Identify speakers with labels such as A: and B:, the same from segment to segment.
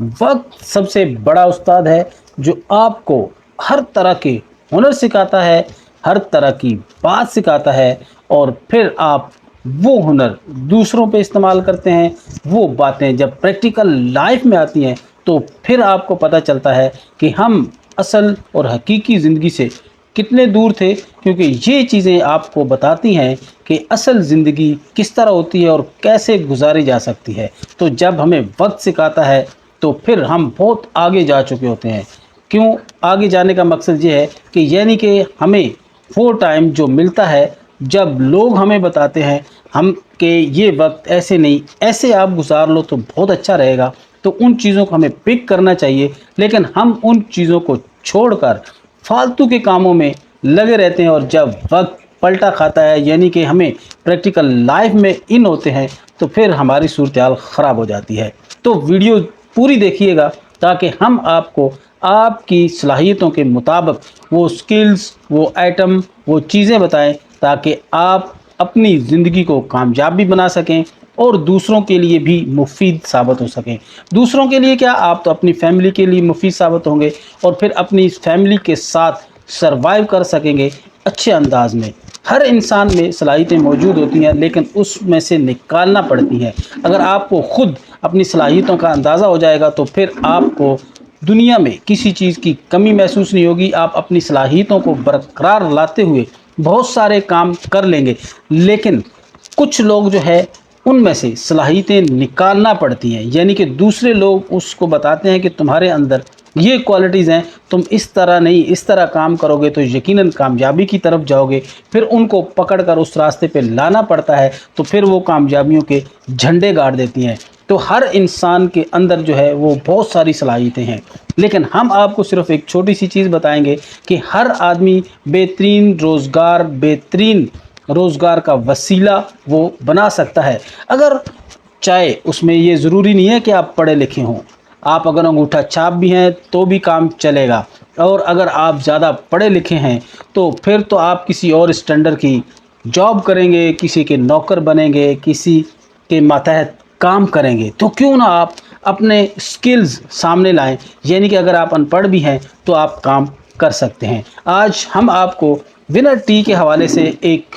A: وقت سب سے بڑا استاد ہے جو آپ کو ہر طرح کے ہنر سکھاتا ہے، ہر طرح کی بات سکھاتا ہے اور پھر آپ وہ ہنر دوسروں پہ استعمال کرتے ہیں۔ وہ باتیں جب پریکٹیکل لائف میں آتی ہیں تو پھر آپ کو پتہ چلتا ہے کہ ہم اصل اور حقیقی زندگی سے کتنے دور تھے، کیونکہ یہ چیزیں آپ کو بتاتی ہیں کہ اصل زندگی کس طرح ہوتی ہے اور کیسے گزاری جا سکتی ہے۔ تو جب ہمیں وقت سکھاتا ہے تو پھر ہم بہت آگے جا چکے ہوتے ہیں۔ کیوں؟ آگے جانے کا مقصد یہ ہے کہ یعنی کہ ہمیں وہ ٹائم جو ملتا ہے، جب لوگ ہمیں بتاتے ہیں، ہم کہ یہ وقت ایسے نہیں، ایسے آپ گزار لو تو بہت اچھا رہے گا۔ تو ان چیزوں کو ہمیں پک کرنا چاہیے۔ لیکن ہم ان چیزوں کو چھوڑ کر فالتو کے کاموں میں لگے رہتے ہیں اور جب وقت پلٹا کھاتا ہے یعنی کہ ہمیں پریکٹیکل لائف میں ان ہوتے ہیں، تو پھر ہماری صورتحال خراب ہو جاتی ہے۔ تو ویڈیو پوری دیکھیے گا تاکہ ہم آپ کو آپ کی صلاحیتوں کے مطابق وہ سکلز وہ آئٹم وہ چیزیں بتائیں تاکہ آپ اپنی زندگی کو کامیاب بھی بنا سکیں اور دوسروں کے لیے بھی مفید ثابت ہو سکیں۔ دوسروں کے لیے کیا؟ آپ تو اپنی فیملی کے لیے مفید ثابت ہوں گے اور پھر اپنی فیملی کے ساتھ سروائیو کر سکیں گے اچھے انداز میں۔ ہر انسان میں صلاحیتیں موجود ہوتی ہیں، لیکن اس میں سے نکالنا پڑتی ہیں۔ اگر آپ کو خود اپنی صلاحیتوں کا اندازہ ہو جائے گا تو پھر آپ کو دنیا میں کسی چیز کی کمی محسوس نہیں ہوگی۔ آپ اپنی صلاحیتوں کو برقرار لاتے ہوئے بہت سارے کام کر لیں گے۔ لیکن کچھ لوگ جو ہے، ان میں سے صلاحیتیں نکالنا پڑتی ہیں۔ یعنی کہ دوسرے لوگ اس کو بتاتے ہیں کہ تمہارے اندر یہ کوالٹیز ہیں، تم اس طرح نہیں، اس طرح کام کرو گے تو یقیناً کامیابی کی طرف جاؤ گے۔ پھر ان کو پکڑ کر اس راستے پہ لانا پڑتا ہے، تو پھر وہ کامیابیوں کے جھنڈے گاڑ دیتی ہیں۔ تو ہر انسان کے اندر جو ہے، وہ بہت ساری صلاحیتیں ہیں۔ لیکن ہم آپ کو صرف ایک چھوٹی سی چیز بتائیں گے کہ ہر آدمی بہترین روزگار بہترین روزگار کا وسیلہ وہ بنا سکتا ہے۔ اگر چاہے، اس میں یہ ضروری نہیں ہے کہ آپ پڑھے لکھے ہوں۔ آپ اگر انگوٹھا چھاپ بھی ہیں تو بھی کام چلے گا۔ اور اگر آپ زیادہ پڑھے لکھے ہیں تو پھر تو آپ کسی اور اسٹینڈر کی جاب کریں گے، کسی کے نوکر بنیں گے، کسی کے ماتحت کام کریں گے۔ تو کیوں نہ آپ اپنے سکلز سامنے لائیں۔ یعنی کہ اگر آپ ان پڑھ بھی ہیں تو آپ کام کر سکتے ہیں۔ آج ہم آپ کو ونر ٹی کے حوالے سے ایک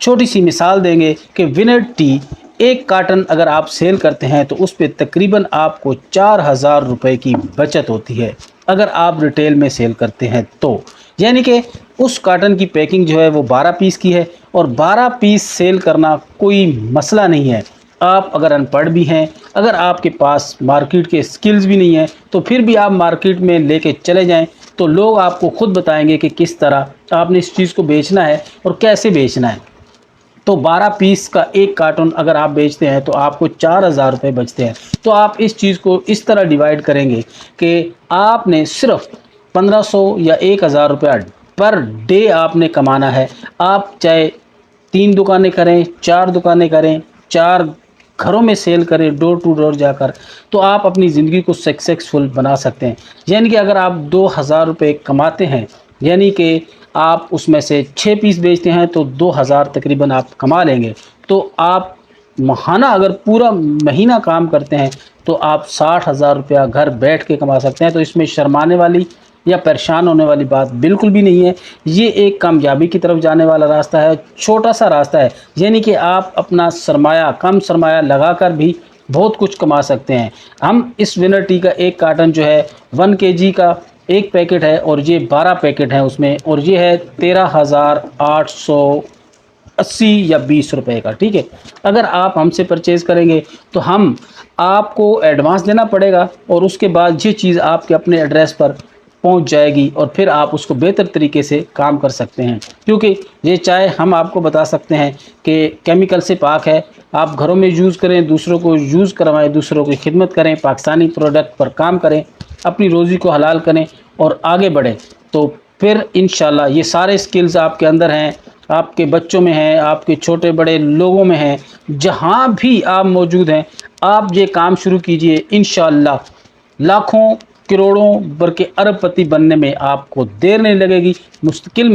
A: چھوٹی سی مثال دیں گے کہ ونر ٹی ایک کارٹن اگر آپ سیل کرتے ہیں تو اس پہ تقریباً آپ کو چار ہزار روپے کی بچت ہوتی ہے۔ اگر آپ ریٹیل میں سیل کرتے ہیں تو۔ یعنی کہ اس کارٹن کی پیکنگ جو ہے وہ بارہ پیس کی ہے اور بارہ پیس سیل کرنا کوئی مسئلہ نہیں ہے۔ آپ اگر ان پڑھ بھی ہیں، اگر آپ کے پاس مارکیٹ کے سکلز بھی نہیں ہیں، تو پھر بھی آپ مارکیٹ میں لے کے چلے جائیں۔ تو لوگ آپ کو خود بتائیں گے کہ کس طرح آپ نے اس چیز کو بیچنا ہے اور کیسے بیچنا ہے۔ تو بارہ پیس کا ایک کارٹون اگر آپ بیچتے ہیں تو آپ کو چار ہزار روپے بچتے ہیں۔ تو آپ اس چیز کو اس طرح ڈیوائڈ کریں گے کہ آپ نے صرف پندرہ سو یا ایک ہزار روپیہ پر ڈے آپ نے کمانا ہے۔ آپ چاہے تین دکانیں کریں، چار دکانیں کریں، چار گھروں میں سیل کریں، ڈور ٹو ڈور جا کر، تو آپ اپنی زندگی کو سکسیسفل بنا سکتے ہیں۔ یعنی کہ اگر آپ دو ہزار روپے کماتے ہیں یعنی کہ آپ اس میں سے چھ پیس بیچتے ہیں تو دو ہزار تقریباً آپ کما لیں گے۔ تو آپ ماہانہ اگر پورا مہینہ کام کرتے ہیں تو آپ ساٹھ ہزار روپیہ گھر بیٹھ کے کما سکتے ہیں۔ تو اس میں شرمانے والی یا پریشان ہونے والی بات بالکل بھی نہیں ہے۔ یہ ایک کامیابی کی طرف جانے والا راستہ ہے، چھوٹا سا راستہ ہے۔ یعنی کہ آپ اپنا سرمایہ، کم سرمایہ لگا کر بھی بہت کچھ کما سکتے ہیں۔ ہم اس ونر ٹی کا ایک کارٹن جو ہے، ون کے جی کا ایک پیکٹ ہے اور یہ بارہ پیکٹ ہیں اس میں اور یہ ہے تیرہ ہزار آٹھ سو اسی یا بیس روپے کا، ٹھیک ہے۔ اگر آپ ہم سے پرچیز کریں گے تو ہم آپ کو ایڈوانس دینا پڑے گا اور اس کے بعد یہ چیز آپ کے اپنے ایڈریس پر پہنچ جائے گی اور پھر آپ اس کو بہتر طریقے سے کام کر سکتے ہیں۔ کیونکہ یہ چائے ہم آپ کو بتا سکتے ہیں کہ کیمیکل سے پاک ہے، آپ گھروں میں یوز کریں، دوسروں کو یوز کروائیں، دوسروں کی خدمت کریں، پاکستانی پروڈکٹ پر کام کریں، اپنی روزی کو حلال کریں۔ اور آگے بڑھیں۔ تو پھر انشاءاللہ یہ سارے سکلز آپ کے اندر ہیں، آپ کے بچوں میں ہیں، آپ کے چھوٹے بڑے لوگوں میں ہیں، جہاں بھی آپ موجود ہیں، آپ یہ کام شروع کیجیے انشاءاللہ۔ لاکھوں کروڑوں برکے ارب پتی بننے میں آپ کو دیر نہیں لگے گی، مستقل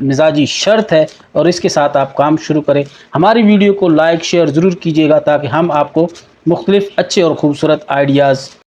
A: مزاجی شرط ہے اور اس کے ساتھ آپ کام شروع کریں۔ ہماری ویڈیو کو لائک، شیئر ضرور کیجیے گا تاکہ ہم آپ کو مختلف اچھے اور خوبصورت آئیڈیاز